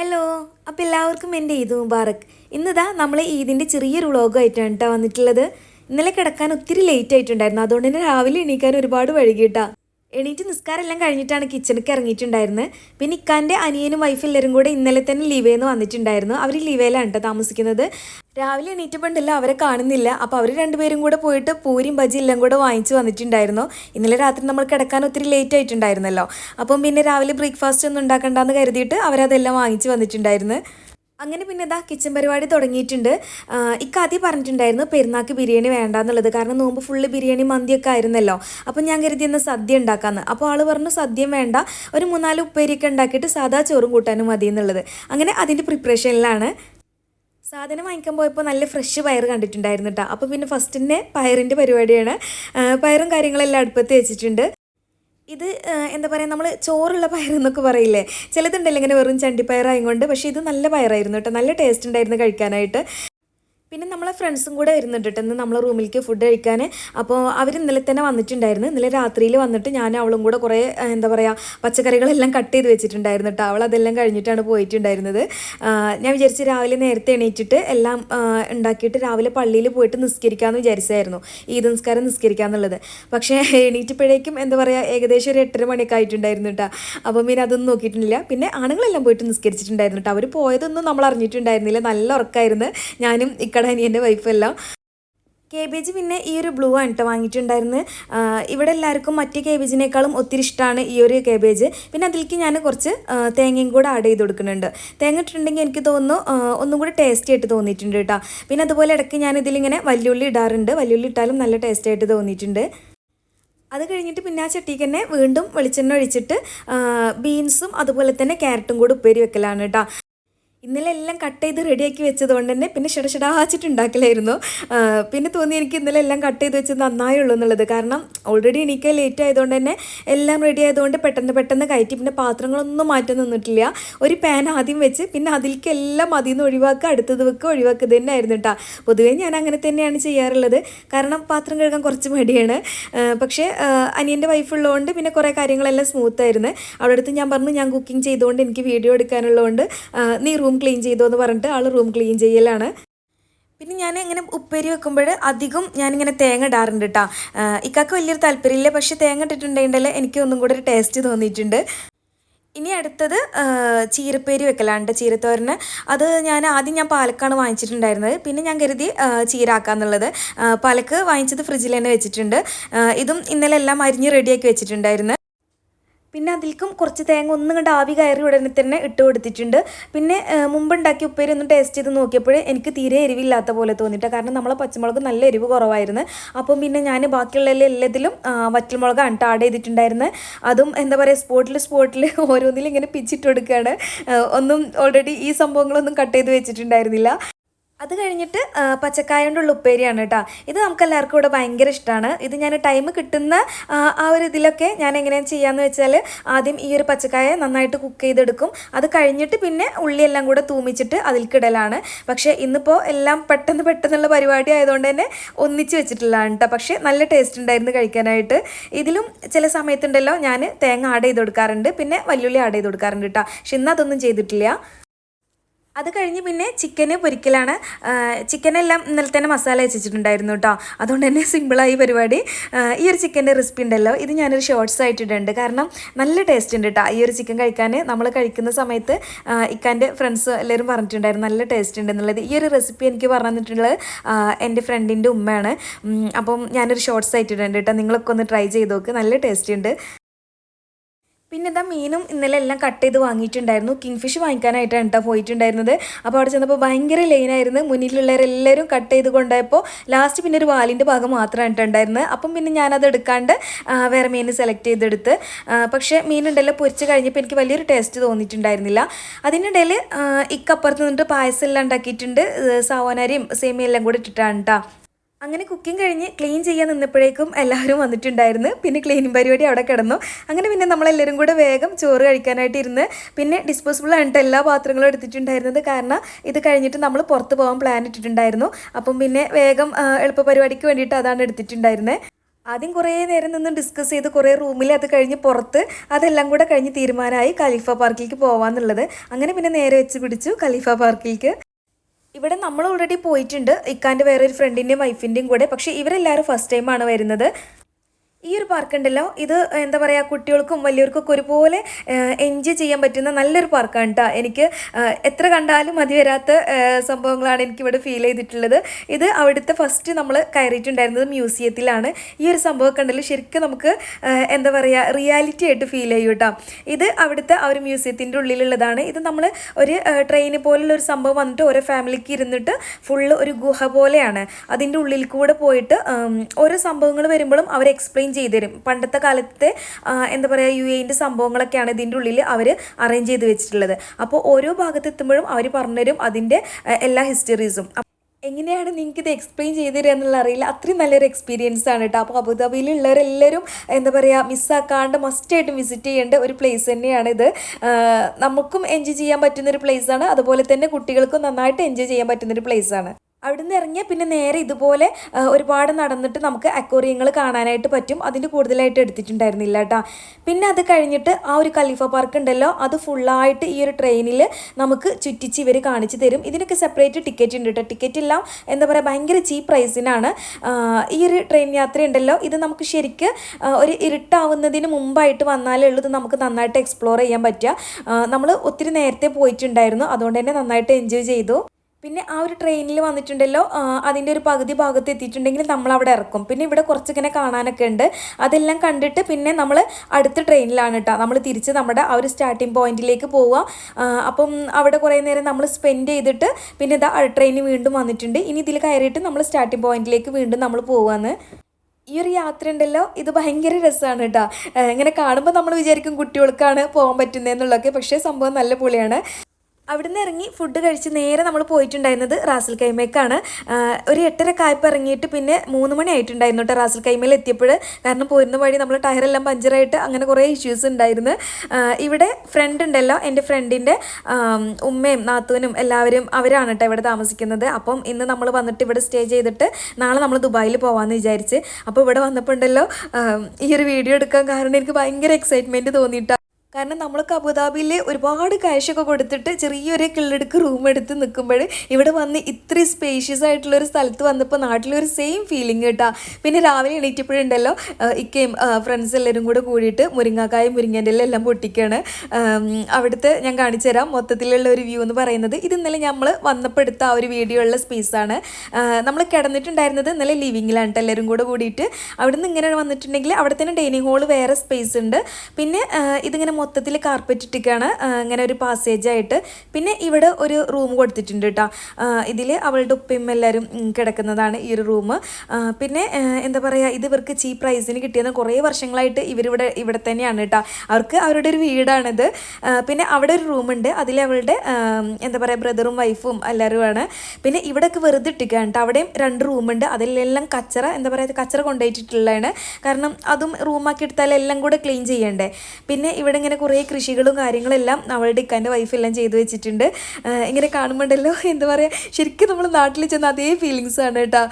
Hello അപ്പോൾ എല്ലാവർക്കും എന്റെ ഈദ് മുബാറക്. ഇന്നിതാ നമ്മൾ ഈദിന്റെ ചെറിയൊരു വ്ളോഗായിട്ടാണ് കേട്ടോ വന്നിട്ടുള്ളത്. ഇന്നലെ കിടക്കാൻ ഒത്തിരി ലേറ്റ് ആയിട്ടുണ്ടായിരുന്നു. അതുകൊണ്ട് തന്നെ രാവിലെ എണീക്കാൻ ഒരുപാട് വൈകിട്ടാ. എണീറ്റ് നിസ്കാരം എല്ലാം കഴിഞ്ഞിട്ടാണ് കിച്ചണിക്ക് ഇറങ്ങിയിട്ടുണ്ടായിരുന്നത് പിന്നെ ഇക്കാന്റെ അനിയനും വൈഫ് എല്ലാവരും കൂടെ ഇന്നലെ തന്നെ ലീവേന്ന് വന്നിട്ടുണ്ടായിരുന്നു. അവർ ലീവേലാണ് കേട്ടോ താമസിക്കുന്നത്. രാവിലെ എണീറ്റപ്പോണ്ടല്ല അവരെ കാണുന്നില്ല. അപ്പോൾ അവർ രണ്ടുപേരും കൂടെ പോയിട്ട് പൂരിയും ബജി എല്ലാം കൂടെ വാങ്ങിച്ച് വന്നിട്ടുണ്ടായിരുന്നു. ഇന്നലെ രാത്രി നമ്മൾ കിടക്കാൻ ഒത്തിരി ലേറ്റ് ആയിട്ടുണ്ടായിരുന്നല്ലോ. അപ്പം പിന്നെ രാവിലെ ബ്രേക്ക്ഫാസ്റ്റ് ഒന്നും ഉണ്ടാക്കണ്ടെന്ന് കരുതിയിട്ട് അവരതെല്ലാം വാങ്ങിച്ച് വന്നിട്ടുണ്ടായിരുന്നു. അങ്ങനെ പിന്നെ ഇതാ കിച്ചൺ പരിപാടി തുടങ്ങിയിട്ടുണ്ട്. ഇക്കാദ്യം പറഞ്ഞിട്ടുണ്ടായിരുന്നു പെരുന്നാക്ക് ബിരിയാണി വേണ്ട എന്നുള്ളത് കാരണം നോമ്പ് ഫുള്ള് ബിരിയാണി മന്തിയൊക്കെ ആയിരുന്നല്ലോ. അപ്പം ഞാൻ കരുതി ഇന്ന് സദ്യ ഉണ്ടാക്കാമെന്ന് അപ്പോൾ ആൾ പറഞ്ഞു സദ്യം വേണ്ട. ഒരു മൂന്നാൽ ഉപ്പേരിയൊക്കെ ഉണ്ടാക്കിയിട്ട് സാധാ ചോറും കൂട്ടാനും മതി എന്നുള്ളത് അങ്ങനെ അതിന്റെ പ്രിപ്പറേഷനിലാണ് സാധനം വാങ്ങിക്കാൻ പോയപ്പോൾ നല്ല ഫ്രഷ് പയർ കണ്ടിട്ടുണ്ടായിരുന്നു കേട്ടോ അപ്പോൾ പിന്നെ ഫസ്റ്റിന്റെ പയറിന്റെ പരിപാടിയാണ്. പയറും കാര്യങ്ങളെല്ലാം അടുപ്പത്ത് വെച്ചിട്ടുണ്ട്. ഇത് എന്താ പറയുക നമ്മൾ ചോറുള്ള പയർ എന്നൊക്കെ പറയില്ലേ? ചിലതുണ്ടല്ലോ ഇങ്ങനെ വെറും ചണ്ടിപ്പയറായതുകൊണ്ട് പക്ഷേ ഇത് നല്ല പയറായിരുന്നു കേട്ടോ നല്ല ടേസ്റ്റ് ഉണ്ടായിരുന്നു കഴിക്കാനായിട്ട്. പിന്നെ നമ്മളെ ഫ്രണ്ട്സും കൂടെ വരുന്നുണ്ട് കേട്ടോ ഇന്ന് നമ്മളെ റൂമിലേക്ക് ഫുഡ് കഴിക്കാൻ അപ്പോൾ അവർ ഇന്നലെ തന്നെ വന്നിട്ടുണ്ടായിരുന്നു. ഇന്നലെ രാത്രിയിൽ വന്നിട്ട് ഞാൻ അവളും കൂടെ കുറേ എന്താ പറയുക പച്ചക്കറികളെല്ലാം കട്ട് ചെയ്ത് വെച്ചിട്ടുണ്ടായിരുന്നു കേട്ടോ അവൾ അതെല്ലാം കഴിഞ്ഞിട്ടാണ് പോയിട്ടുണ്ടായിരുന്നത്. ഞാൻ വിചാരിച്ച് രാവിലെ നേരത്തെ എണീറ്റിട്ട് എല്ലാം ഉണ്ടാക്കിയിട്ട് രാവിലെ പള്ളിയിൽ പോയിട്ട് നിസ്കരിക്കാമെന്ന് വിചാരിച്ചായിരുന്നു. ഈദ് നിസ്കാരം നിസ്കരിക്കാന്നുള്ളത്. പക്ഷേ എണീറ്റപ്പോഴേക്കും എന്താ പറയുക ഏകദേശം ഒരു എട്ടര മണിയൊക്കെ ആയിട്ടുണ്ടായിരുന്നു കേട്ടോ അപ്പോൾ പിന്നെ അതൊന്നും നോക്കിയിട്ടില്ല. പിന്നെ ആണുങ്ങളെല്ലാം പോയിട്ട് നിസ്കരിച്ചിട്ടുണ്ടായിരുന്നു കേട്ടോ അവർ പോയതൊന്നും നമ്മൾ അറിഞ്ഞിട്ടുണ്ടായിരുന്നില്ല. നല്ല ഉറക്കമായിരുന്നു ഞാനും ഇക്കട അനിയന്റെ വൈഫെല്ലാം കേബേജ് പിന്നെ ഈ ഒരു ബ്ലൂ ആണ് കേട്ടോ വാങ്ങിയിട്ടുണ്ടായിരുന്നത്. ഇവിടെ എല്ലാവർക്കും മറ്റ് കേബേജിനേക്കാളും ഒത്തിരി ഇഷ്ടമാണ് ഈ ഒരു കേബേജ് പിന്നെ അതിലേക്ക് ഞാൻ കുറച്ച് തേങ്ങയും കൂടെ ആഡ് ചെയ്ത് കൊടുക്കുന്നുണ്ട്. തേങ്ങ ഇട്ടിട്ടുണ്ടെങ്കിൽ എനിക്ക് തോന്നുന്നു ഒന്നും കൂടി ടേസ്റ്റി ആയിട്ട് തോന്നിയിട്ടുണ്ട് കേട്ടോ പിന്നെ അതുപോലെ ഇടയ്ക്ക് ഞാൻ ഇതിലിങ്ങനെ വല്യുള്ളി ഇടാറുണ്ട്. വല്യുള്ളി ഇട്ടാലും നല്ല ടേസ്റ്റി ആയിട്ട് തോന്നിയിട്ടുണ്ട്. അത് കഴിഞ്ഞിട്ട് പിന്നെ ആ ചട്ടിക്ക് തന്നെ വീണ്ടും വെളിച്ചെണ്ണ ഒഴിച്ചിട്ട് ബീൻസും അതുപോലെ തന്നെ ക്യാരറ്റും കൂടി ഉപ്പേരി വെക്കലാണ് കേട്ടോ ഇന്നലെ എല്ലാം കട്ട് ചെയ്ത് റെഡിയാക്കി വെച്ചത് കൊണ്ട് തന്നെ പിന്നെ ഷിടഷിടാച്ചിട്ട് ഉണ്ടാക്കലായിരുന്നു പിന്നെ തോന്നി എനിക്ക് ഇന്നലെ എല്ലാം കട്ട് ചെയ്ത് വെച്ചത് നന്നായുള്ളൂ എന്നുള്ളത്. കാരണം ഓൾറെഡി എനിക്ക് ലേറ്റ് ആയതുകൊണ്ട് തന്നെ എല്ലാം റെഡി ആയതുകൊണ്ട് പെട്ടെന്ന് പെട്ടെന്ന് കയറ്റി പിന്നെ പാത്രങ്ങളൊന്നും മാറ്റം നിന്നിട്ടില്ല. ഒരു പാൻ ആദ്യം വെച്ച് പിന്നെ അതിലേക്ക് എല്ലാം അതിൽ നിന്ന് ഒഴിവാക്കുക അടുത്തത് വെക്കുക ഒഴിവാക്കുക തന്നെ ആയിരുന്നു കേട്ടോ പൊതുവേ ഞാൻ അങ്ങനെ തന്നെയാണ് ചെയ്യാറുള്ളത്. കാരണം പാത്രം കഴുകാൻ കുറച്ച് മടിയാണ്. പക്ഷേ അനിയന്റെ വൈഫുള്ളതുകൊണ്ട് പിന്നെ കുറേ കാര്യങ്ങളെല്ലാം സ്മൂത്തായിരുന്നു അവിടെ അടുത്ത് ഞാൻ പറഞ്ഞു ഞാൻ കുക്കിംഗ് ചെയ്തുകൊണ്ട് എനിക്ക് വീഡിയോ എടുക്കാനുള്ളതുകൊണ്ട് നീ റൂം ക്ലീൻ ചെയ്തോ എന്ന് പറഞ്ഞിട്ട് ആൾ റൂം ക്ലീൻ ചെയ്യലാണ്. പിന്നെ ഞാൻ ഇങ്ങനെ ഉപ്പേരി വെക്കുമ്പോൾ അധികം ഞാനിങ്ങനെ തേങ്ങ ഇടാറുണ്ട് കേട്ടോ ഇക്കാക്ക് വലിയൊരു താല്പര്യമില്ല പക്ഷേ തേങ്ങ ഇട്ടിട്ടുണ്ടെങ്കിൽ എനിക്ക് ഒന്നും കൂടെ ഒരു ടേസ്റ്റ് തോന്നിയിട്ടുണ്ട്. ഇനി അടുത്തത് ചീരപ്പേരി വെക്കലാണ്ട് ചീരത്തോരന്. അത് ഞാൻ ആദ്യം ഞാൻ പാലക്കാണ് വാങ്ങിച്ചിട്ടുണ്ടായിരുന്നത്. പിന്നെ ഞാൻ കരുതി ചീരാക്കാന്നുള്ളത്. പാലക്ക് വാങ്ങിച്ചത് ഫ്രിഡ്ജിൽ തന്നെ വെച്ചിട്ടുണ്ട്. ഇതും ഇന്നലെ എല്ലാം അരിഞ്ഞ് റെഡിയാക്കി വെച്ചിട്ടുണ്ടായിരുന്നു. പിന്നെ അതിൽക്കും കുറച്ച് തേങ്ങ ഒന്നും കണ്ട് ആവി കയറി ഉടനെ തന്നെ ഇട്ട് കൊടുത്തിട്ടുണ്ട്. പിന്നെ മുമ്പുണ്ടാക്കിയ ഉപ്പേരി ഒന്ന് ടേസ്റ്റ് ചെയ്ത് നോക്കിയപ്പോൾ എനിക്ക് തീരെ എരിവില്ലാത്ത പോലെ തോന്നിയിട്ട്. കാരണം നമ്മളെ പച്ചമുളക് നല്ല എരിവ് കുറവായിരുന്നു. അപ്പം പിന്നെ ഞാൻ ബാക്കിയുള്ള എല്ലാത്തിലും വറ്റൽമുളക് ആഡ് ചെയ്തിട്ടുണ്ടായിരുന്നത് അതും എന്താ പറയുക സ്പോട്ടിൽ സ്പോട്ടിൽ ഓരോന്നിലും ഇങ്ങനെ പിച്ചിട്ട് കൊടുക്കുകയാണ് ഒന്നും ഓൾറെഡി ഈ സംഭവങ്ങളൊന്നും കട്ട് ചെയ്ത് വെച്ചിട്ടുണ്ടായിരുന്നില്ല. അത് കഴിഞ്ഞിട്ട് പച്ചക്കായ കൊണ്ടുള്ള ഉപ്പേരിയാണ് കേട്ടോ ഇത് നമുക്ക് എല്ലാവർക്കും ഇവിടെ ഭയങ്കര ഇഷ്ടമാണ് ഇത് ഞാൻ ടൈം കിട്ടുന്ന ആ, ഒരു ഇതിലൊക്കെ ഞാൻ എങ്ങനെയാണ് ചെയ്യാന്ന് വെച്ചാൽ ആദ്യം ഈ ഒരു പച്ചക്കായ നന്നായിട്ട് കുക്ക് ചെയ്തെടുക്കും. അത് കഴിഞ്ഞിട്ട് പിന്നെ ഉള്ളിയെല്ലാം കൂടെ തൂമിച്ചിട്ട് അതിൽക്കിടലാണ്. പക്ഷേ ഇന്നിപ്പോൾ എല്ലാം പെട്ടെന്ന് പെട്ടെന്നുള്ള പരിപാടി ആയതുകൊണ്ട് തന്നെ ഒന്നിച്ച് വെച്ചിട്ടുള്ളതാണ് കേട്ടോ പക്ഷേ നല്ല ടേസ്റ്റ് ഉണ്ടായിരുന്നു കഴിക്കാനായിട്ട്. ഇതിലും ചില സമയത്തുണ്ടല്ലോ ഞാൻ തേങ്ങ ആഡ് ചെയ്ത് കൊടുക്കാറുണ്ട്. പിന്നെ വല്യുള്ളി ആഡ് ചെയ്ത് കൊടുക്കാറുണ്ട് കേട്ടോ പക്ഷെ ഇന്ന് അതൊന്നും ചെയ്തിട്ടില്ല. അത് കഴിഞ്ഞ് പിന്നെ ചിക്കന് പൊരിക്കലാണ്. ചിക്കനെല്ലാം ഇന്നലെ തന്നെ മസാല വെച്ചിട്ടുണ്ടായിരുന്നു കേട്ടോ അതുകൊണ്ട് തന്നെ സിമ്പിളായി പരിപാടി. ഈ ഒരു ചിക്കന്റെ റെസിപ്പി ഉണ്ടല്ലോ. ഇത് ഞാനൊരു ഷോർട്സ് ആയിട്ടിട്ടുണ്ട് കാരണം നല്ല ടേസ്റ്റ് ഉണ്ട് കേട്ടോ ഈ ഒരു ചിക്കൻ കഴിക്കാൻ നമ്മൾ കഴിക്കുന്ന സമയത്ത് ഇക്കാന്റെ ഫ്രണ്ട്സ് എല്ലാവരും പറഞ്ഞിട്ടുണ്ടായിരുന്നു നല്ല ടേസ്റ്റ് ഉണ്ട് എന്നുള്ളത്. ഈ ഒരു റെസിപ്പി എനിക്ക് പറഞ്ഞു തന്നിട്ടുള്ളത് ആ, എന്റെ ഫ്രണ്ടിന്റെ ഉമ്മയാണ്. അപ്പം ഞാനൊരു ഷോർട്സ് ആയിട്ടിട്ടുണ്ട് കേട്ടോ നിങ്ങളൊക്കെ ഒന്ന് ട്രൈ ചെയ്ത് നോക്ക്. നല്ല ടേസ്റ്റ് ഉണ്ട്. പിന്നെ ഇതാ മീനും ഇന്നലെ എല്ലാം കട്ട് ചെയ്ത് വാങ്ങിയിട്ടുണ്ടായിരുന്നു. കിങ് ഫിഷ് വാങ്ങിക്കാനായിട്ടാണ് കേട്ടോ പോയിട്ടുണ്ടായിരുന്നത്. അപ്പോൾ അവിടെ ചെന്നപ്പോൾ ഭയങ്കര ലൈനായിരുന്നു മുന്നിലുള്ളവരെല്ലാവരും കട്ട് ചെയ്ത് കൊണ്ടുപോയപ്പോൾ ലാസ്റ്റ് പിന്നെ ഒരു വാലിന്റെ ഭാഗം മാത്രമാണ് ഉണ്ടായിരുന്നത്. അപ്പം പിന്നെ ഞാനത് എടുക്കാണ്ട് വേറെ മീൻ സെലക്ട് ചെയ്തെടുത്ത് പക്ഷേ മീനുണ്ടല്ലോ പൊരിച്ച് കഴിഞ്ഞപ്പോൾ എനിക്ക് വലിയൊരു ടേസ്റ്റ് തോന്നിയിട്ടുണ്ടായിരുന്നില്ല. അതിനിടയിൽ ഇക്കപ്പുറത്ത് നിന്നിട്ട് പായസം എല്ലാം ഉണ്ടാക്കിയിട്ടുണ്ട്. സാവോനരിയും സേമിയെല്ലാം കൂടി ഇട്ടിട്ടാണ് കേട്ടോ അങ്ങനെ കുക്കിംഗ് കഴിഞ്ഞ് ക്ലീൻ ചെയ്യാൻ നിന്നപ്പോഴേക്കും എല്ലാവരും വന്നിട്ടുണ്ടായിരുന്നു. പിന്നെ ക്ലീനിങ് പരിപാടി അവിടെ കിടന്നു. അങ്ങനെ പിന്നെ നമ്മളെല്ലാവരും കൂടെ വേഗം ചോറ് കഴിക്കാനായിട്ട് ഇരുന്ന് പിന്നെ ഡിസ്പോസിബിൾ ആയിട്ട് എല്ലാ പാത്രങ്ങളും എടുത്തിട്ടുണ്ടായിരുന്നത്. കാരണം ഇത് കഴിഞ്ഞിട്ട് നമ്മൾ പുറത്ത് പോകാൻ പ്ലാൻ ഇട്ടിട്ടുണ്ടായിരുന്നു. അപ്പം പിന്നെ വേഗം എളുപ്പ പരിപാടിക്ക് വേണ്ടിയിട്ട് അതാണ് എടുത്തിട്ടുണ്ടായിരുന്നത് ആദ്യം കുറേ നേരം നിന്ന് ഡിസ്കസ് ചെയ്ത് കുറേ റൂമിൽ അത് കഴിഞ്ഞ് പുറത്ത് അതെല്ലാം കൂടെ കഴിഞ്ഞ് തീരുമാനമായി ഖലീഫ പാർക്കിലേക്ക് പോകാമെന്നുള്ളത് അങ്ങനെ പിന്നെ നേരെ വെച്ച് പിടിച്ചു ഖലീഫ പാർക്കിലേക്ക് ഇവിടെ നമ്മൾ ഓൾറെഡി പോയിട്ടുണ്ട്. ഇക്കാന്റെ വേറൊരു ഫ്രണ്ടിന്റെയും വൈഫിന്റെയും കൂടെ. പക്ഷേ ഇവരെല്ലാവരും ഫസ്റ്റ് ടൈമാണ് വരുന്നത്. ഈ ഒരു പാർക്ക് ഉണ്ടല്ലോ ഇത് എന്താ പറയുക കുട്ടികൾക്കും വലിയവർക്കൊക്കെ ഒരുപോലെ എൻജോയ് ചെയ്യാൻ പറ്റുന്ന നല്ലൊരു പാർക്കാണ് കേട്ടോ എനിക്ക് എത്ര കണ്ടാലും മതി വരാത്ത സംഭവങ്ങളാണ് എനിക്കിവിടെ ഫീൽ ചെയ്തിട്ടുള്ളത്. ഇത് അവിടുത്തെ ഫസ്റ്റ് നമ്മൾ കയറിയിട്ടുണ്ടായിരുന്നത് മ്യൂസിയത്തിലാണ്. ഈ ഒരു സംഭവമൊക്കെ ഉണ്ടല്ലോ. ശരിക്കും നമുക്ക് എന്താ പറയുക റിയാലിറ്റി ആയിട്ട് ഫീൽ ചെയ്യും കേട്ടോ ഇത് അവിടുത്തെ ആ ഒരു മ്യൂസിയത്തിന്റെ ഉള്ളിലുള്ളതാണ്. ഇത് നമ്മൾ ഒരു ട്രെയിന് പോലുള്ള ഒരു സംഭവം വന്നിട്ട് ഓരോ ഫാമിലിക്ക് ഇരുന്നിട്ട് ഫുള്ള് ഒരു ഗുഹ പോലെയാണ്. അതിന്റെ ഉള്ളിൽ കൂടെ പോയിട്ട് ഓരോ സംഭവങ്ങൾ വരുമ്പോഴും അവർ എക്സ്പ്ലെയിൻ ചെയ്തു തരും പണ്ടത്തെ കാലത്തെ എന്താ പറയുക യു എന്റെ സംഭവങ്ങളൊക്കെയാണ് ഇതിന്റെ ഉള്ളിൽ അവർ അറേഞ്ച് ചെയ്ത് വെച്ചിട്ടുള്ളത്. അപ്പോൾ ഓരോ ഭാഗത്ത് എത്തുമ്പോഴും അവർ പറഞ്ഞുതരും അതിന്റെ എല്ലാ ഹിസ്റ്ററീസും എങ്ങനെയാണ് നിങ്ങൾക്ക് ഇത് എക്സ്പ്ലെയിൻ ചെയ്ത് തരിക എന്നുള്ള അറിയില്ല. അത്രയും നല്ലൊരു എക്സ്പീരിയൻസ് ആണ് കേട്ടോ അപ്പോൾ അബുദാബിയിലുള്ളവരെല്ലാവരും എന്താ പറയുക മിസ്സാക്കാണ്ട് മസ്റ്റായിട്ടും വിസിറ്റ് ചെയ്യേണ്ട ഒരു പ്ലേസ് തന്നെയാണ് ഇത്. നമുക്കും എൻജോയ് ചെയ്യാൻ പറ്റുന്നൊരു ആണ്. അതുപോലെ തന്നെ കുട്ടികൾക്കും നന്നായിട്ട് എൻജോയ് ചെയ്യാൻ പറ്റുന്ന ഒരു place നിന്ന് ഇറങ്ങിയാൽ പിന്നെ നേരെ ഇതുപോലെ ഒരുപാട് നടന്നിട്ട് നമുക്ക് അക്വോറിയങ്ങൾ കാണാനായിട്ട് പറ്റും. അതിന് കൂടുതലായിട്ട് എടുത്തിട്ടുണ്ടായിരുന്നില്ല കേട്ടോ. പിന്നെ അത് കഴിഞ്ഞിട്ട് ആ ഒരു കലീഫ പാർക്ക് ഉണ്ടല്ലോ അത് ഫുള്ളായിട്ട് ഈ ഒരു ട്രെയിനിൽ നമുക്ക് ചുറ്റിച്ച് ഇവർ കാണിച്ചു തരും. ഇതിനൊക്കെ സെപ്പറേറ്റ് ടിക്കറ്റ് ഉണ്ട് കേട്ടോ. ടിക്കറ്റ് എല്ലാം എന്താ പറയുക ഭയങ്കര ചീപ്പ് പ്രൈസിനാണ് ഈ ഒരു ട്രെയിൻ യാത്ര ഉണ്ടല്ലോ ഇത് നമുക്ക് ശരിക്ക് ഒരു ഇരുട്ടാവുന്നതിന് മുമ്പായിട്ട് വന്നാലേ ഉള്ളത് നമുക്ക് നന്നായിട്ട് എക്സ്പ്ലോർ ചെയ്യാൻ പറ്റുക. നമ്മൾ ഒത്തിരി നേരത്തെ പോയിട്ടുണ്ടായിരുന്നു. അതുകൊണ്ട് തന്നെ നന്നായിട്ട് എൻജോയ് ചെയ്തു. പിന്നെ ആ ഒരു ട്രെയിനിൽ വന്നിട്ടുണ്ടല്ലോ അതിന്റെ ഒരു പകുതി ഭാഗത്ത് എത്തിയിട്ടുണ്ടെങ്കിൽ നമ്മൾ അവിടെ ഇറക്കും. പിന്നെ ഇവിടെ കുറച്ചിങ്ങനെ കാണാനൊക്കെ ഉണ്ട്. അതെല്ലാം കണ്ടിട്ട് പിന്നെ നമ്മൾ അടുത്ത ട്രെയിനിലാണ് കേട്ടോ നമ്മൾ തിരിച്ച് നമ്മുടെ ആ ഒരു സ്റ്റാർട്ടിംഗ് പോയിന്റിലേക്ക് പോവുക. അപ്പം അവിടെ കുറേ നേരം നമ്മൾ സ്പെൻഡ് ചെയ്തിട്ട് പിന്നെ ഇതാ ട്രെയിൻ വീണ്ടും വന്നിട്ടുണ്ട്. ഇനി ഇതിൽ കയറിയിട്ട് നമ്മൾ സ്റ്റാർട്ടിംഗ് പോയിന്റിലേക്ക് വീണ്ടും നമ്മൾ പോവാന്ന്. ഈ ഒരു യാത്ര ഉണ്ടല്ലോ ഇത് ഭയങ്കര രസമാണ് കേട്ടോ ഇങ്ങനെ കാണുമ്പോൾ നമ്മൾ വിചാരിക്കും കുട്ടികൾക്കാണ് പോകാൻ പറ്റുന്നതെന്നുള്ളതൊക്കെ പക്ഷേ സംഭവം നല്ല പൊളിയാണ്. അവിടുന്ന് ഇറങ്ങി ഫുഡ് കഴിച്ച് നേരെ നമ്മൾ പോയിട്ടുണ്ടായിരുന്നത് റാസൽ കൈമേക്കാണ് ഒരു എട്ടര കായ്പ ഇറങ്ങിയിട്ട് പിന്നെ മൂന്ന് മണി ആയിട്ടുണ്ടായിരുന്നു കേട്ടോ റാസൽ കൈമയിൽ എത്തിയപ്പോൾ കാരണം പോരുന്ന വഴി നമ്മൾ ടയറെല്ലാം പഞ്ചറായിട്ട് അങ്ങനെ കുറേ ഇഷ്യൂസ് ഉണ്ടായിരുന്നു. ഇവിടെ ഫ്രണ്ട് ഉണ്ടല്ലോ എന്റെ ഫ്രണ്ടിന്റെ ഉമ്മയും നാത്തൂനും എല്ലാവരും അവരാണ് കേട്ടോ ഇവിടെ താമസിക്കുന്നത്. അപ്പം ഇന്ന് നമ്മൾ വന്നിട്ട് ഇവിടെ സ്റ്റേ ചെയ്തിട്ട് നാളെ നമ്മൾ ദുബായിൽ പോകാമെന്ന് വിചാരിച്ച്. അപ്പോൾ ഇവിടെ വന്നപ്പോൾ ഉണ്ടല്ലോ ഈ ഒരു വീഡിയോ എടുക്കാൻ കാരണം എനിക്ക് ഭയങ്കര എക്സൈറ്റ്മെന്റ് തോന്നിയിട്ടാണ് കാരണം നമ്മൾക്ക് അബുദാബിയിൽ ഒരുപാട് കാശൊക്കെ കൊടുത്തിട്ട് ചെറിയൊരു കിള്ളെടുക്ക് റൂം എടുത്ത് നിൽക്കുമ്പോൾ ഇവിടെ വന്ന് ഇത്രയും സ്പേഷ്യസ് ആയിട്ടുള്ള ഒരു സ്ഥലത്ത് വന്നപ്പോൾ നാട്ടിലൊരു സെയിം ഫീലിംഗ് കേട്ടാ. പിന്നെ രാവിലെ എണീറ്റപ്പോഴുണ്ടല്ലോ ഇക്കയും ഫ്രണ്ട്സ് എല്ലാവരും കൂടെ കൂടിയിട്ട് മുരിങ്ങാക്കായും മുരിങ്ങേന്റെ എല്ലാം പൊട്ടിക്കുകയാണ് അവിടുത്തെ ഞാൻ കാണിച്ചു തരാം. മൊത്തത്തിലുള്ള ഒരു വ്യൂ എന്ന് പറയുന്നത് ഇത് ഇന്നലെ നമ്മൾ വന്നപ്പോൾ എടുത്ത ആ ഒരു വീഡിയോ ഉള്ള സ്പേസാണ് നമ്മൾ കിടന്നിട്ടുണ്ടായിരുന്നത് ഇന്നലെ ലിവിങ്ങിലാണ് എല്ലാവരും കൂടെ കൂടിയിട്ട്. അവിടെ നിന്ന് ഇങ്ങനെ വന്നിട്ടുണ്ടെങ്കിൽ അവിടെ തന്നെ ഡൈനിങ് ഹോൾ വേറെ സ്പേസ് ഉണ്ട്. പിന്നെ ഇതിങ്ങനെ മൊത്തത്തിൽ കാർപ്പറ്റ് ഇട്ടിക്കാണ് ഇങ്ങനെ ഒരു പാസേജ് ആയിട്ട്. പിന്നെ ഇവിടെ ഒരു റൂം കൊടുത്തിട്ടുണ്ട് കേട്ടോ ഇതിൽ അവളുടെ ഉപ്പയും എല്ലാവരും കിടക്കുന്നതാണ് ഈ ഒരു റൂം പിന്നെ എന്താ പറയുക ഇത് ഇവർക്ക് ചീപ്പ് പ്രൈസിന് കിട്ടിയത് കുറേ വർഷങ്ങളായിട്ട് ഇവരിവിടെ ഇവിടെ തന്നെയാണ് കേട്ടോ അവർക്ക് അവരുടെ ഒരു വീടാണിത്. പിന്നെ അവിടെ ഒരു റൂമുണ്ട് അതിൽ അവളുടെ എന്താ പറയുക ബ്രദറും വൈഫും എല്ലാവരുമാണ് പിന്നെ ഇവിടെയൊക്കെ വെറുതെ ഇട്ടിക്കാണ് കേട്ടോ അവിടെയും രണ്ട് റൂമുണ്ട് അതിലെല്ലാം കച്ചറ എന്താ പറയുക കച്ചറ കൊണ്ടുപോയിട്ടുള്ളതാണ് കാരണം അതും റൂമാക്കി എടുത്താൽ എല്ലാം കൂടെ ക്ലീൻ ചെയ്യണ്ടേ. പിന്നെ ഇവിടെ ഇങ്ങനെ കുറേ കൃഷികളും കാര്യങ്ങളെല്ലാം അവളുടെ ഇക്കാന്റെ വൈഫെല്ലാം ചെയ്തു വെച്ചിട്ടുണ്ട്. ഇങ്ങനെ കാണുമ്പോണ്ടല്ലോ എന്താ പറയുക ശരിക്കും നമ്മൾ നാട്ടിൽ ചെന്ന അതേ ഫീലിങ്സ് ആണ് കേട്ടോ.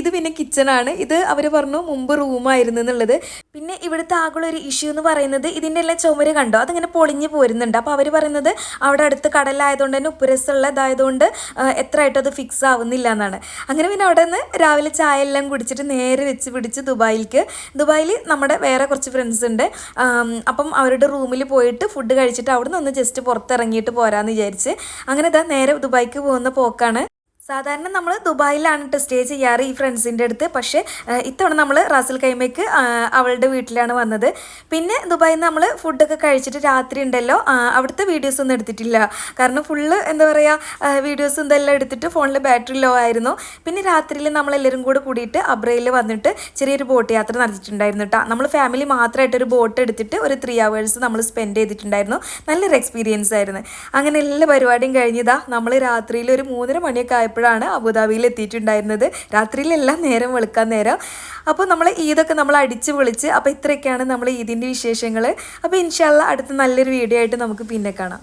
ഇത് പിന്നെ കിച്ചണാണ് ഇത് അവർ പറഞ്ഞു മുമ്പ് റൂമായിരുന്നു എന്നുള്ളത്. പിന്നെ ഇവിടുത്തെ ആകുള്ള ഒരു ഇഷ്യൂ എന്ന് പറയുന്നത് ഇതിന്റെ എല്ലാം ചുമര് കണ്ടോ? അതിങ്ങനെ പൊളിഞ്ഞു പോരുന്നുണ്ട്. അപ്പോൾ അവർ പറയുന്നത് അവിടെ അടുത്ത് കടലായതുകൊണ്ട് തന്നെ ഉപ്പുരസമുള്ള ഇതായതുകൊണ്ട് എത്ര ആയിട്ടും അത് ഫിക്സ് ആവുന്നില്ല എന്നാണ്. അങ്ങനെ പിന്നെ അവിടെ നിന്ന് രാവിലെ ചായ എല്ലാം കുടിച്ചിട്ട് നേരെ വെച്ച് പിടിച്ച് ദുബായിലേക്ക്. ദുബായിൽ നമ്മുടെ വേറെ കുറച്ച് ഫ്രണ്ട്സ് ഉണ്ട്. അപ്പം അവരുടെ റൂമിൽ പോയിട്ട് ഫുഡ് കഴിച്ചിട്ട് അവിടെ നിന്ന് ഒന്ന് ജസ്റ്റ് പുറത്തിറങ്ങിയിട്ട് പോരാന്ന് വിചാരിച്ച്. അങ്ങനെ ഇതാ നേരെ ദുബായിക്ക് പോകുന്ന പോക്കാണ്. സാധാരണ നമ്മൾ ദുബായിലാണ് കേട്ടോ സ്റ്റേ ചെയ്യാറ് ഈ ഫ്രണ്ട്സിന്റെ അടുത്ത്. പക്ഷേ ഇത്തവണ നമ്മൾ റാസൽ കൈമയ്ക്ക് അവളുടെ വീട്ടിലാണ് വന്നത്. പിന്നെ ദുബായിൽ നിന്ന് നമ്മൾ ഫുഡൊക്കെ കഴിച്ചിട്ട് രാത്രി ഉണ്ടല്ലോ. അവിടുത്തെ വീഡിയോസ് ഒന്നും എടുത്തിട്ടില്ല. കാരണം ഫുള്ള് എന്താ പറയുക വീഡിയോസ് ഇതെല്ലാം എടുത്തിട്ട് ഫോണിൽ ബാറ്ററി ലോ ആയിരുന്നു. പിന്നെ രാത്രിയിൽ നമ്മളെല്ലാവരും കൂടെ കൂടിയിട്ട് അബ്രയിൽ വന്നിട്ട് ചെറിയൊരു ബോട്ട് യാത്ര നടത്തിയിട്ടുണ്ടായിരുന്നു കേട്ടോ നമ്മൾ ഫാമിലി മാത്രമായിട്ട് ഒരു ബോട്ട് എടുത്തിട്ട് ഒരു ത്രീ അവേഴ്സ് നമ്മൾ സ്പെൻഡ് ചെയ്തിട്ടുണ്ടായിരുന്നു. നല്ലൊരു എക്സ്പീരിയൻസ് ആയിരുന്നു. അങ്ങനെ എല്ലാ പരിപാടിയും കഴിഞ്ഞതാ നമ്മൾ രാത്രിയിൽ ഒരു മൂന്നര മണിയൊക്കെ ആയപ്പോഴാണ് അബുദാബിയിൽ എത്തിയിട്ടുണ്ടായിരുന്നത്. രാത്രിയിലെല്ലാം നേരം വെളുക്കാൻ നേരം. അപ്പോൾ നമ്മൾ ഈദൊക്കെ നമ്മൾ അടിച്ച് വിളിച്ച് അപ്പോൾ ഇത്രയൊക്കെയാണ് നമ്മൾ ഈദിന്റെ വിശേഷങ്ങൾ അപ്പോൾ ഇൻഷാല്ല അടുത്ത നല്ലൊരു വീഡിയോ ആയിട്ട് നമുക്ക് പിന്നെ കാണാം.